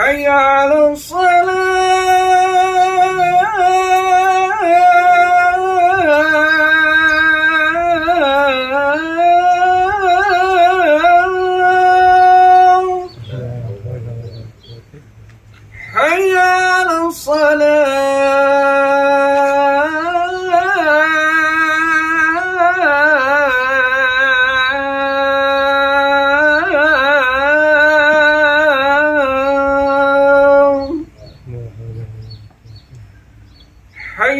حي على الصلاة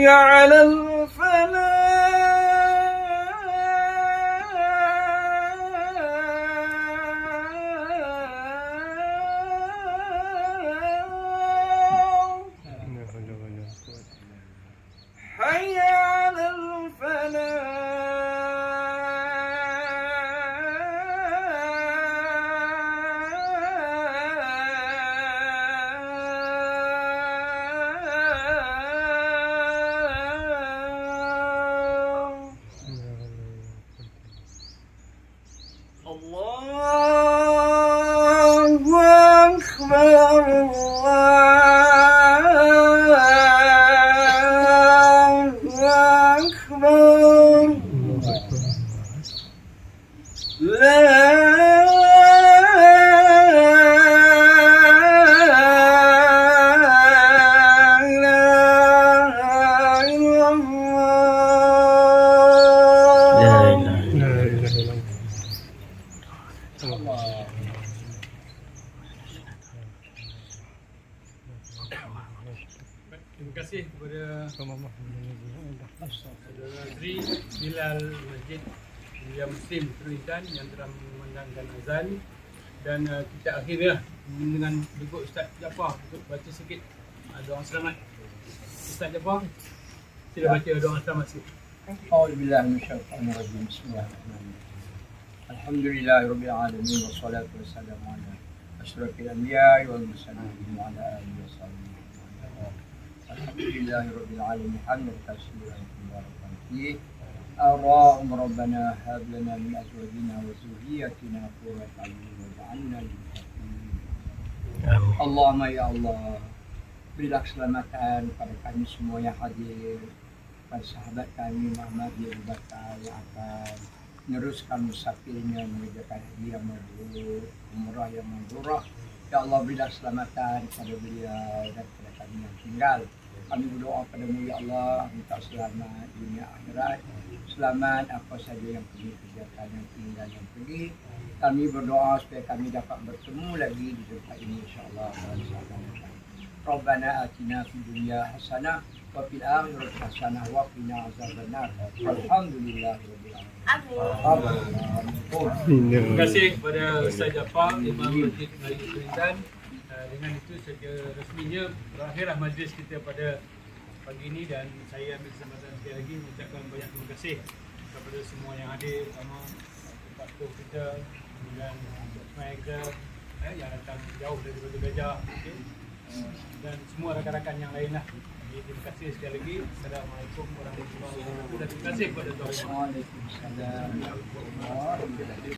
على Allah Terima kasih kepada Saudara Bilal Masjid Yang Muslim Terlintan Yang telah memandangkan azan. Dan uh, kita akhirnya Dengan degut Ustaz Jafar. Untuk baca sikit. Uh, doa selamat. Ustaz Jafar Sila baca doa selamat sikit. Alhamdulillah Alhamdulillah Alhamdulillah الحمد لله رب العالمين والصلاة والسلام على أشرف الأنبياء والمرسلين وعلى آله وصحبه أجمعين. الحمد لله رب العالمين حمدا كثيرا مباركا فيه اللهم ربنا هب لنا من أزواجنا وذرياتنا قرة أعين واجعلنا للمتقين. Allahumma ya Allah Berilah keselamatan pada kami semua yang hadir Pada sahabat kami Muhammad bin Abu Bakar yang akan meneruskan musafirnya mengerjakan haji yang mabrur, umrah yang mabrurah. Ya Allah berilah keselamatan kepada beliau dan kepada kami yang tinggal. Kami berdoa padamu ya Allah minta selamat dunia akhirat. Selamat apa saja yang pergi kerjakan yang tinggal yang pergi. Kami berdoa supaya kami dapat bertemu lagi di tempat ini insya-Allah. Rabbana atina fid dunya hasanah wa fil akhirati hasanah wa qina azabannar. Alhamdulillahirabbil alamin. Terima kasih kepada Ustaz Jaafar Imam Masjid Melayu Keruitan. Uh, dengan itu secara resminya berakhirlah majlis kita pada pagi ini dan saya ambil kesempatan sekali lagi mengucapkan banyak terima kasih kepada semua yang hadir terutama Pak Tok kita dan Dr. Kita eh, yang datang jauh daripada Gajah okay. Dan semua rakan-rakan yang lain lah. Jadi, terima kasih sekali lagi. Assalamualaikum warahmatullahi wabarakatuh. Terima kasih kepada tuan. Waalaikumsalam.